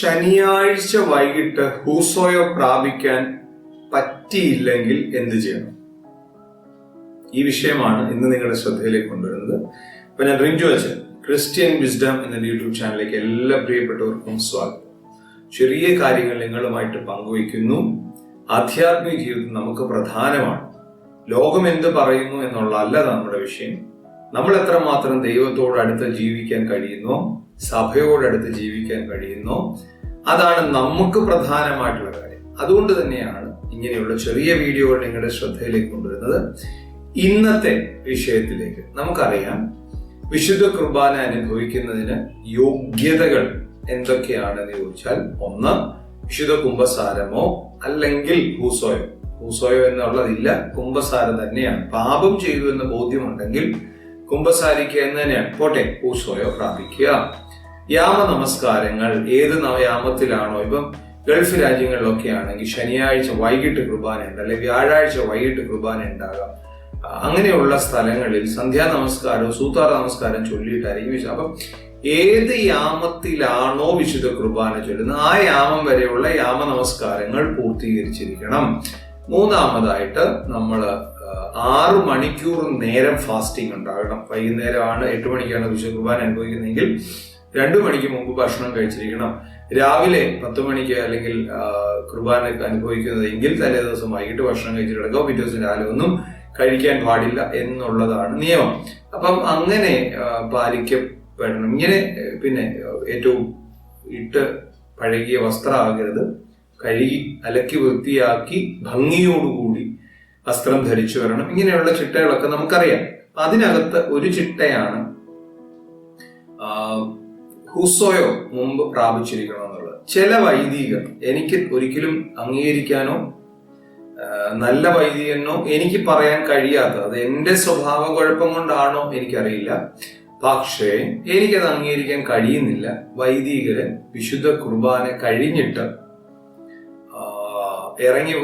ശനിയാഴ്ച വൈകിട്ട് ഹൂസോയോ പ്രാപിക്കാൻ പറ്റിയില്ലെങ്കിൽ എന്ത് ചെയ്യണം? ഈ വിഷയമാണ് ഇന്ന് നിങ്ങളുടെ ശ്രദ്ധയിലേക്ക് കൊണ്ടുവരുന്നത്. അപ്പൊ ഞാൻ റിഞ്ചു അച്ഛൻ ക്രിസ്ത്യൻ വിസ്ഡം എന്ന യൂട്യൂബ് ചാനലിലേക്ക് എല്ലാ പ്രിയപ്പെട്ടവർക്കും സ്വാഗതം. ചെറിയ കാര്യങ്ങൾ നിങ്ങളുമായിട്ട് പങ്കുവയ്ക്കുന്നു. ആധ്യാത്മിക ജീവിതം നമുക്ക് പ്രധാനമാണ്. ലോകം എന്ത് പറയുന്നു എന്നുള്ളതല്ല നമ്മുടെ വിഷയം. നമ്മൾ എത്രമാത്രം ദൈവത്തോട് അടുത്ത് ജീവിക്കാൻ കഴിയുന്നോ സഭയോടടുത്ത് ജീവിക്കാൻ കഴിയുന്നോ അതാണ് നമുക്ക് പ്രധാനമായിട്ടുള്ള കാര്യം. അതുകൊണ്ട് തന്നെയാണ് ഇങ്ങനെയുള്ള ചെറിയ വീഡിയോകൾ നിങ്ങളുടെ ശ്രദ്ധയിലേക്ക് കൊണ്ടുവരുന്നത്. ഇന്നത്തെ വിഷയത്തിലേക്ക് നമുക്കറിയാം വിശുദ്ധ കുർബാന അനുഭവിക്കുന്നതിന് യോഗ്യതകൾ എന്തൊക്കെയാണെന്ന് ചോദിച്ചാൽ ഒന്ന് വിശുദ്ധ കുംഭസാരമോ അല്ലെങ്കിൽ ഹൂസോയോ ഹൂസോയോ എന്നുള്ളതില്ല കുംഭസാരം തന്നെയാണ്. പാപം ചെയ്തു എന്ന് ബോധ്യമുണ്ടെങ്കിൽ കുംഭസാരിക്കുക എന്ന് തന്നെയാണ് പോട്ടെ ഊസോയോ പ്രാപിക്കുക. യാമ നമസ്കാരങ്ങൾ ഏത് നവയാമത്തിലാണോ യാമത്തിലാണോ ഇപ്പം ഗൾഫ് രാജ്യങ്ങളിലൊക്കെ ആണെങ്കിൽ ശനിയാഴ്ച വൈകിട്ട് കുർബാന ഉണ്ട് അല്ലെങ്കിൽ വ്യാഴാഴ്ച വൈകിട്ട് കുർബാന ഉണ്ടാകാം അങ്ങനെയുള്ള സ്ഥലങ്ങളിൽ സന്ധ്യാ നമസ്കാരവും സൂത്താറ നമസ്കാരം ചൊല്ലിയിട്ടായിരിക്കും അപ്പം ഏത് യാമത്തിലാണോ വിശുദ്ധ കുർബാന ചൊല്ലുന്നത് ആ യാമം വരെയുള്ള യാമ നമസ്കാരങ്ങൾ പൂർത്തീകരിച്ചിരിക്കണം. മൂന്നാമതായിട്ട് നമ്മൾ ആറ് മണിക്കൂർ നേരം ഫാസ്റ്റിംഗ് ഉണ്ടാകണം വൈകുന്നേരമാണ് എട്ട് മണിക്കാണ് വിശുദ്ധ കുർബാന അനുഭവിക്കുന്നതെങ്കിൽ രണ്ടു മണിക്ക് മുമ്പ് ഭക്ഷണം കഴിച്ചിരിക്കണം. രാവിലെ പത്ത് മണിക്ക് അല്ലെങ്കിൽ കുർബാന അനുഭവിക്കുന്നതെങ്കിൽ തലേ ദിവസം വൈകിട്ട് ഭക്ഷണം കഴിച്ചിട്ട് കിടക്കുക പിറ്റേ ദിവസം രാവിലെ ഒന്നും കഴിക്കാൻ പാടില്ല എന്നുള്ളതാണ് നിയമം. അപ്പം അങ്ങനെ പാലിക്കപ്പെടണം. ഇങ്ങനെ പിന്നെ ഏറ്റവും ഇട്ട് പഴകിയ വസ്ത്രമാകരുത് കഴുകി അലക്കി വൃത്തിയാക്കി ഭംഗിയോടുകൂടി വസ്ത്രം ധരിച്ചു വരണം. ഇങ്ങനെയുള്ള ചിട്ടകളൊക്കെ നമുക്കറിയാം. അതിനകത്ത് ഒരു ചിട്ടയാണ് ഹുസോയോ മുമ്പ് പ്രാപിച്ചിരിക്കണം എന്നുള്ളത് ചില വൈദികർ എനിക്ക് ഒരിക്കലും അംഗീകരിക്കാനോ നല്ല വൈദികനോ എനിക്ക് പറയാൻ കഴിയാത്തത് അത് എന്റെ സ്വഭാവ കുഴപ്പം കൊണ്ടാണോ എനിക്കറിയില്ല. പക്ഷേ എനിക്കത് അംഗീകരിക്കാൻ കഴിയുന്നില്ല. വൈദികര് വിശുദ്ധ കുർബാന കഴിഞ്ഞിട്ട് ഇറങ്ങി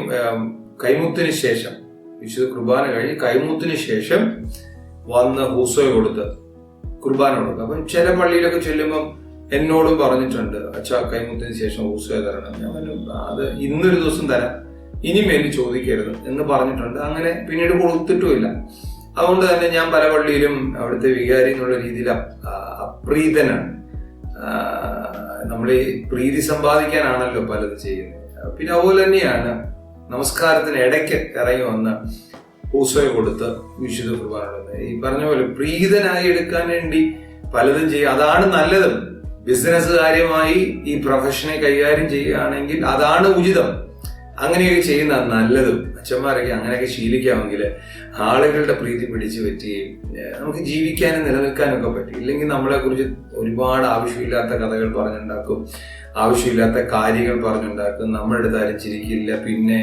കൈമുത്തിന് ശേഷം വിശുദ്ധ കുർബാന കഴിഞ്ഞ് കൈമുത്തിന് ശേഷം വന്ന് ഹൂസോയെ കൊടുത്ത് കുർബാന കൊടുക്കുക അപ്പം ചില പള്ളിയിലൊക്കെ ചെല്ലുമ്പം എന്നോടും പറഞ്ഞിട്ടുണ്ട് അച്ഛാ കൈമുത്തിന് ശേഷം ഹൂസോയെ തരണം. ഞാൻ അത് ഇന്നൊരു ദിവസം തരാം. ഇനിമേൽ ചോദിക്കരുത് എന്ന് പറഞ്ഞിട്ടുണ്ട്. അങ്ങനെ പിന്നീട് കൊടുത്തിട്ടുമില്ല. അതുകൊണ്ട് തന്നെ ഞാൻ പല പള്ളിയിലും അവിടുത്തെ വികാരി രീതിയിൽ അപ്രീതനാണ്. നമ്മൾ ഈ പ്രീതി സമ്പാദിക്കാനാണല്ലോ പലത് ചെയ്യുന്നത്. പിന്നെ അതുപോലെ തന്നെയാണ് നമസ്കാരത്തിന് ഇടയ്ക്ക് ഇറങ്ങി വന്ന് ഊസോയെ കൊടുത്ത് വിശുദ്ധ കുർബാന. ഈ പറഞ്ഞ പോലെ പ്രീതനായി എടുക്കാൻ വേണ്ടി പലതും ചെയ്യുക അതാണ് നല്ലതും. ബിസിനസ് കാര്യമായി ഈ പ്രൊഫഷനെ കൈകാര്യം ചെയ്യുകയാണെങ്കിൽ അതാണ് ഉചിതം. അങ്ങനെയൊക്കെ ചെയ്യുന്ന നല്ലതും. അച്ഛന്മാരൊക്കെ അങ്ങനെയൊക്കെ ശീലിക്കാമെങ്കിൽ ആളുകളുടെ പ്രീതി പിടിച്ചു പറ്റുകയും നമുക്ക് ജീവിക്കാനും നിലനിൽക്കാനും ഒക്കെ പറ്റും. ഇല്ലെങ്കിൽ നമ്മളെ കുറിച്ച് ഒരുപാട് ആവശ്യമില്ലാത്ത കഥകൾ പറഞ്ഞുണ്ടാക്കും ആവശ്യമില്ലാത്ത കാര്യങ്ങൾ പറഞ്ഞുണ്ടാക്കും നമ്മുടെ അടുത്ത് പിന്നെ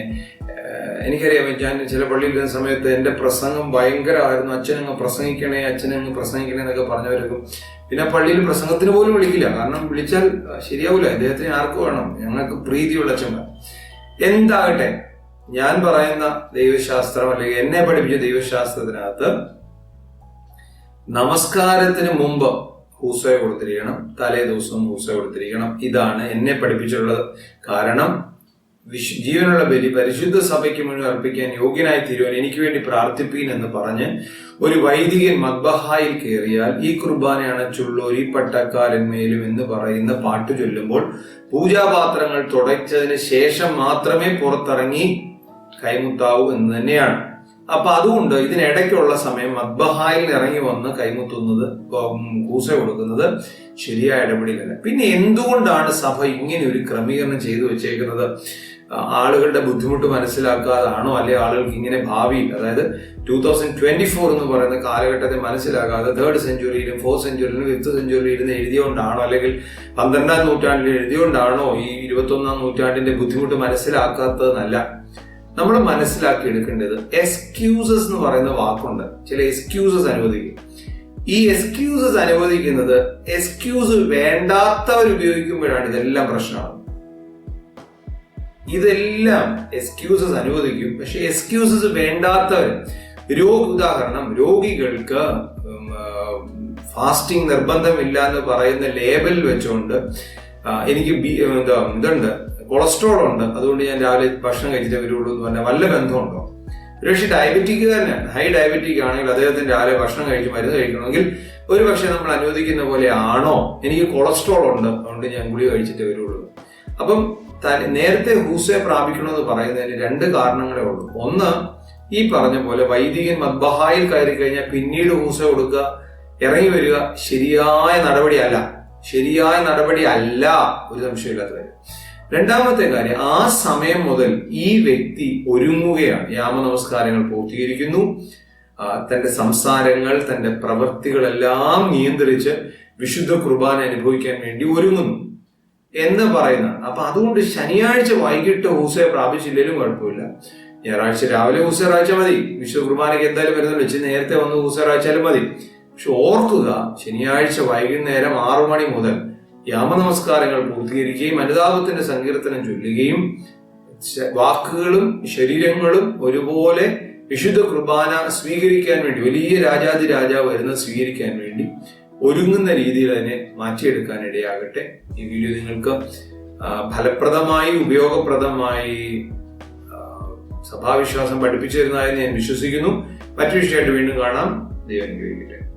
എനിക്കറിയാം ഞാൻ ചില പള്ളിയിൽ ഇരുന്ന സമയത്ത് എന്റെ പ്രസംഗം ഭയങ്കരമായിരുന്നു. അച്ഛനങ്ങ് പ്രസംഗിക്കണേ അച്ഛനങ്ങ് പ്രസംഗിക്കണേ എന്നൊക്കെ പറഞ്ഞവരൊക്കെ. പിന്നെ പള്ളിയിൽ പ്രസംഗത്തിന് പോലും വിളിക്കില്ല. കാരണം വിളിച്ചാൽ ശരിയാവില്ല അദ്ദേഹത്തിന് ആർക്ക് വേണം. ഞങ്ങൾക്ക് പ്രീതിയുള്ള അച്ഛന്മാർ. എന്താകട്ടെ? ഞാൻ പറയുന്ന ദൈവശാസ്ത്രം അല്ലെങ്കിൽ എന്നെ പഠിപ്പിച്ച ദൈവശാസ്ത്രത്തിനകത്ത് നമസ്കാരത്തിന് മുമ്പ് ഹൂസയെ കൊടുത്തിരിക്കണം തലേ ദിവസം ഹൂസയെ കൊടുത്തിരിക്കണം. ഇതാണ് എന്നെ പഠിപ്പിച്ചിട്ടുള്ളത്. കാരണം ജീവനുള്ള ബലി പരിശുദ്ധ സഭയ്ക്ക് മുന്നിൽ അർപ്പിക്കാൻ യോഗ്യനായി തീരുവാൻ എനിക്ക് വേണ്ടി പ്രാർത്ഥിപ്പീൻ എന്ന് പറഞ്ഞ് ഒരു വൈദികൻ മദ്ബഹായിൽ കയറിയാൽ ഈ കുർബാനയാണ് ചുള്ളോരി പട്ടക്കാരന്മേലും എന്ന് പറയുന്ന പാട്ട് ചൊല്ലുമ്പോൾ പൂജാപാത്രങ്ങൾ തുടച്ചതിന് ശേഷം മാത്രമേ പുറത്തിറങ്ങി കൈമുത്താവൂ എന്ന് തന്നെയാണ്. അപ്പൊ അതുകൊണ്ട് ഇതിനിടയ്ക്കുള്ള സമയം മദ്ബഹായിൽ ഇറങ്ങി വന്ന് കൈമുത്തുന്നത് കൂസ കൊടുക്കുന്നത് ശരിയായ ഇടപെടലല്ല. പിന്നെ എന്തുകൊണ്ടാണ് സഭ ഇങ്ങനെ ഒരു ക്രമീകരണം ചെയ്തു വെച്ചേക്കുന്നത്? ആളുകളുടെ ബുദ്ധിമുട്ട് മനസ്സിലാക്കാതാണോ? അല്ലെ ആളുകൾക്ക് ഇങ്ങനെ ഭാവിയിൽ അതായത് ടൂ തൗസൻഡ് ട്വന്റി ഫോർ എന്ന് പറയുന്ന കാലഘട്ടത്തെ മനസ്സിലാക്കാതെ തേർഡ് സെഞ്ചുറിയിലും ഫോർത്ത് സെഞ്ചുറിയിലും ഫിഫ്ത്ത് സെഞ്ചുറിയിലും എഴുതിയോണ്ടാണോ? അല്ലെങ്കിൽ പന്ത്രണ്ടാം നൂറ്റാണ്ടിൽ എഴുതിയോണ്ടാണോ ഈ ഇരുപത്തൊന്നാം നൂറ്റാണ്ടിന്റെ ബുദ്ധിമുട്ട് മനസ്സിലാക്കാത്തതെന്നല്ല നമ്മൾ മനസ്സിലാക്കി എടുക്കേണ്ടത്. എക്സ്ക്യൂസസ് എന്ന് പറയുന്ന വാക്കുണ്ട്. ചില എക്സ്ക്യൂസസ് അനുവദിക്കും. ഈ എക്സ്ക്യൂസസ് അനുവദിക്കുന്നത് എക്സ്ക്യൂസ് വേണ്ടാത്തവർ ഉപയോഗിക്കുമ്പോഴാണ് ഇതെല്ലാം പ്രശ്നമാകുന്നത്. ഇതെല്ലാം എക്സ്ക്യൂസസ് അനുവദിക്കും. പക്ഷെ എക്സ്ക്യൂസസ് വേണ്ടാത്തവർ രോഗ ഉദാഹരണം രോഗികൾക്ക് ഫാസ്റ്റിംഗ് നിർബന്ധമില്ല എന്ന് പറയുന്ന ലേബൽ വെച്ചുകൊണ്ട് എനിക്ക് എന്താ ഇതുണ്ട് കൊളസ്ട്രോൾ ഉണ്ട്. അതുകൊണ്ട് ഞാൻ രാവിലെ ഭക്ഷണം കഴിച്ചിട്ട് വരുള്ളൂ എന്ന് പറഞ്ഞാൽ വല്ല ബന്ധമുണ്ടോ? ഒരുപക്ഷെ ഡയബറ്റിക് തന്നെയാണ്. ഹൈ ഡയബറ്റിക് ആണെങ്കിൽ അദ്ദേഹത്തിന് രാവിലെ ഭക്ഷണം കഴിച്ച് മരുന്ന് കഴിക്കണമെങ്കിൽ ഒരു പക്ഷേ നമ്മൾ അനുവദിക്കുന്ന പോലെ ആണോ? എനിക്ക് കൊളസ്ട്രോൾ ഉണ്ട്. അതുകൊണ്ട് ഞാൻ ഗുളിക കഴിച്ചിട്ട് വരുള്ളൂ. അപ്പം ത- നേരത്തെ ഹൂസെ പ്രാപിക്കണമെന്ന് പറയുന്നതിന് രണ്ട് കാരണങ്ങളേ ഉള്ളൂ. ഒന്ന് ഈ പറഞ്ഞ പോലെ വൈദികൻ മദ്ബഹായിൽ കയറി കഴിഞ്ഞാൽ പിന്നീട് ഹൂസ കൊടുക്കുക ഇറങ്ങി വരിക ശരിയായ നടപടിയല്ല. ശരിയായ നടപടി അല്ല ഒരു സംശയമില്ലാത്ത കാര്യം. രണ്ടാമത്തെ കാര്യം ആ സമയം മുതൽ ഈ വ്യക്തി ഒരുങ്ങുകയാണ്. യാമ നമസ്കാരങ്ങൾ പൂർത്തീകരിക്കുന്നു തന്റെ സംസാരങ്ങൾ തന്റെ പ്രവൃത്തികളെല്ലാം നിയന്ത്രിച്ച് വിശുദ്ധ കുർബാന അനുഭവിക്കാൻ വേണ്ടി ഒരുങ്ങുന്നു. എന്ന് പറയുന്നതാണ് അപ്പൊ അതുകൊണ്ട് ശനിയാഴ്ച വൈകിട്ട് ഹൂസയെ പ്രാപിച്ചില്ലെങ്കിലും കുഴപ്പമില്ല. ഞായറാഴ്ച രാവിലെ ഹൂസറാഴ്ച മതി. വിശ്വ കുർബാനയ്ക്ക് എന്തായാലും വരുന്നുണ്ട്. വെച്ച് നേരത്തെ വന്ന് ഹൂസറാഴ്ചാലും മതി. പക്ഷെ ഓർക്കുക ശനിയാഴ്ച വൈകുന്നേരം ആറു മണി മുതൽ യാമനമസ്കാരങ്ങൾ പൂർത്തീകരിക്കുകയും അനുതാപത്തിന്റെ സങ്കീർത്തനം ചൊല്ലുകയും വാക്കുകളും ശരീരങ്ങളും ഒരുപോലെ വിശുദ്ധ കുർബാന സ്വീകരിക്കാൻ വേണ്ടി വലിയ രാജാതി രാജാവ് വരുന്ന സ്വീകരിക്കാൻ വേണ്ടി ഒരുങ്ങുന്ന രീതിയിൽ അതിനെ മാറ്റിയെടുക്കാനിടയാകട്ടെ. ഈ വീഡിയോ നിങ്ങൾക്ക് ഫലപ്രദമായി ഉപയോഗപ്രദമായി സഭാവിശ്വാസം പഠിപ്പിച്ചിരുന്നതായി ഞാൻ വിശ്വസിക്കുന്നു. മറ്റു വിഷയമായിട്ട് വീണ്ടും കാണാം. ദൈവം അനുഗ്രഹിക്കട്ടെ.